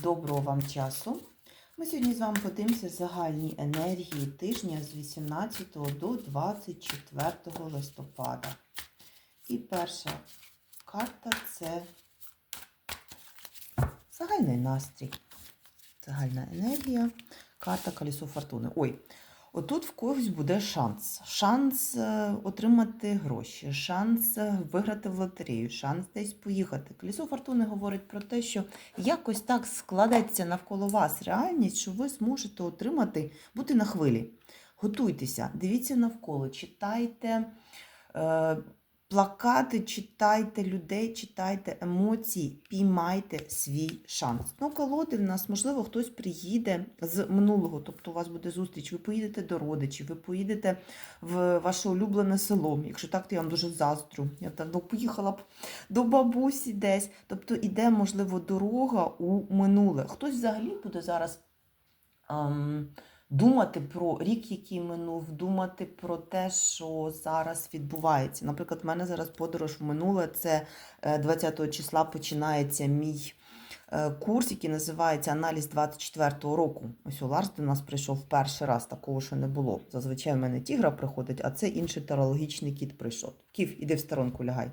Доброго вам часу. Ми сьогодні з вами подивимося загальні енергії тижня з 18 до 24 листопада. І перша карта це загальний настрій. Загальна енергія. Карта Колесо Фортуни. Ой, отут в когось буде шанс. Шанс е, отримати гроші, шанс е, виграти в лотерею, шанс десь поїхати. Колісо Фортуни говорить про те, що якось так складеться навколо вас реальність, що ви зможете отримати, бути на хвилі. Готуйтеся, дивіться навколо, читайте. Плакати, читайте людей, читайте емоції, піймайте свій шанс. Ну, колоди в нас, можливо, хтось приїде з минулого, тобто у вас буде зустріч, ви поїдете до родичів, ви поїдете в ваше улюблене село. Якщо так, то я вам дуже заздрю. Я давно поїхала б до бабусі десь. Тобто іде, можливо, дорога у минуле. Хтось взагалі буде зараз. Ем, думати про рік, який минув, думати про те, що зараз відбувається. Наприклад, в мене зараз подорож в минуле. Це е, 20 числа починається мій е, курс, який називається Аналіз 24-го року. Ось у Ларс до нас прийшов перший раз, такого ще не було. Зазвичай в мене тігра приходить, а це інший тарологічний кіт прийшов. Ків, іди в сторонку лягай.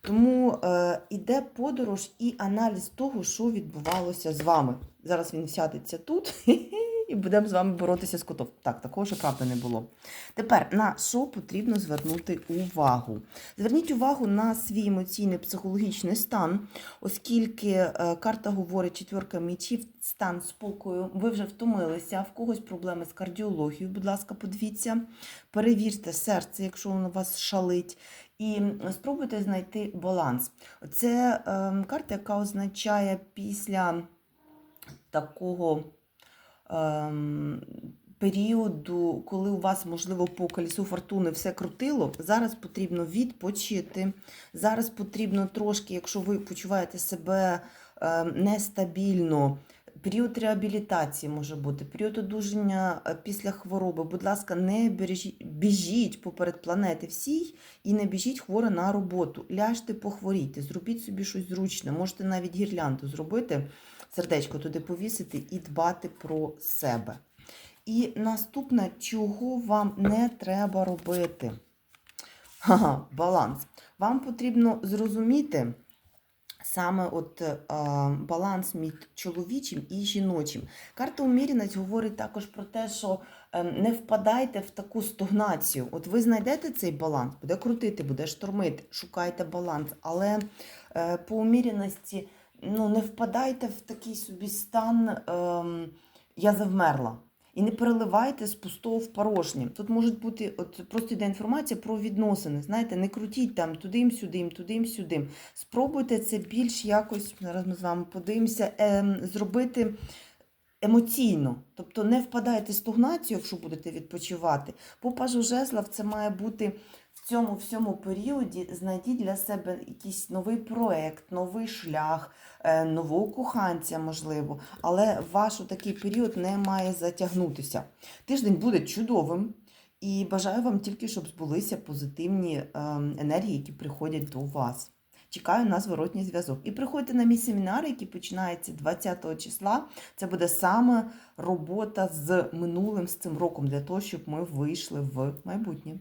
Тому е, іде подорож і аналіз того, що відбувалося з вами. Зараз він сядеться тут і будемо з вами боротися з котом. Так, такого ще правда не було. Тепер на що потрібно звернути увагу? Зверніть увагу на свій емоційний психологічний стан, оскільки е, карта говорить четверка мічів, стан спокою. Ви вже втомилися, в когось проблеми з кардіологією. Будь ласка, подивіться, перевірте серце, якщо воно вас шалить. І спробуйте знайти баланс. Це е, карта, яка означає після такого періоду, коли у вас, можливо, по колесу фортуни все крутило, зараз потрібно відпочити. Зараз потрібно трошки, якщо ви почуваєте себе е, нестабільно, Період реабілітації може бути, період одужання е, після хвороби. Будь ласка, не біжіть поперед планети всій і не біжіть хворо на роботу. Ляжте, похворійте, зробіть собі щось зручне. Можете навіть гірлянду зробити, сердечко туди повісити і дбати про себе. І наступне, чого вам не треба робити? Ага, баланс. Вам потрібно зрозуміти саме от е, баланс між чоловічим і жіночим. Карта уміряність говорить також про те, що е, не впадайте в таку стогнацію. От ви знайдете цей баланс, буде крутити, буде штормити, шукайте баланс, але е, по уміряності ну, не впадайте в такий собі стан е, я завмерла. І не переливайте з пустого в порожнє. Тут може бути от просто йде інформація про відносини. Знаєте, не крутіть там туди-сюди, туди-сюди. Спробуйте це більш якось, зараз ми з вами подивимося, е, зробити емоційно. Тобто не впадайте в стогнацію, якщо будете відпочивати. По пажу жезлов це має бути в цьому всьому періоді. Знайдіть для себе якийсь новий проект, новий шлях, е, нового коханця, можливо. Але ваш такий період не має затягнутися. Тиждень буде чудовим. І бажаю вам тільки, щоб збулися позитивні е, енергії, які приходять до вас. Чекаю на зворотній зв'язок. І приходьте на мій семінар, який починається 20 числа. Це буде саме робота з минулим, з цим роком, для того, щоб ми вийшли в майбутнє.